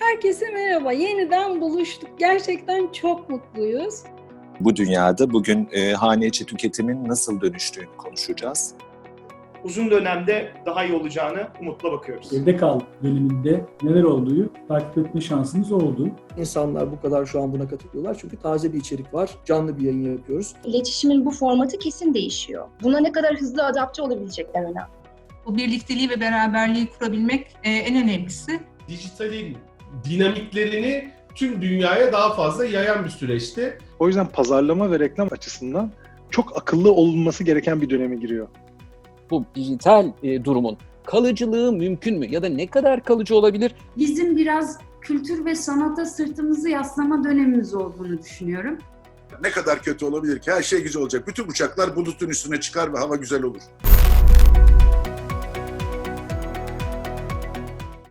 Herkese merhaba. Yeniden buluştuk. Gerçekten çok mutluyuz. Bu dünyada bugün e, hane içi tüketimin nasıl dönüştüğünü konuşacağız. uzun dönemde daha iyi olacağını umutla bakıyoruz. Evde kal döneminde neler olduğu takip etme şansımız oldu. İnsanlar bu kadar şu an buna katılıyorlar çünkü taze bir içerik var, canlı bir yayın yapıyoruz. İletişimin bu formatı kesin değişiyor. Buna ne kadar hızlı adapte olabilecekler önemli. Bu birlikteliği ve beraberliği kurabilmek e, en önemlisi. dijitalin dinamiklerini tüm dünyaya daha fazla yayan bir süreçti. O yüzden pazarlama ve reklam açısından çok akıllı olunması gereken bir döneme giriyor. bu dijital e, durumun kalıcılığı mümkün mü ya da ne kadar kalıcı olabilir? bizim biraz kültür ve sanata sırtımızı yaslama dönemimiz olduğunu düşünüyorum. Ne kadar kötü olabilir ki? Her şey güzel olacak. Bütün uçaklar bulutun üstüne çıkar ve hava güzel olur.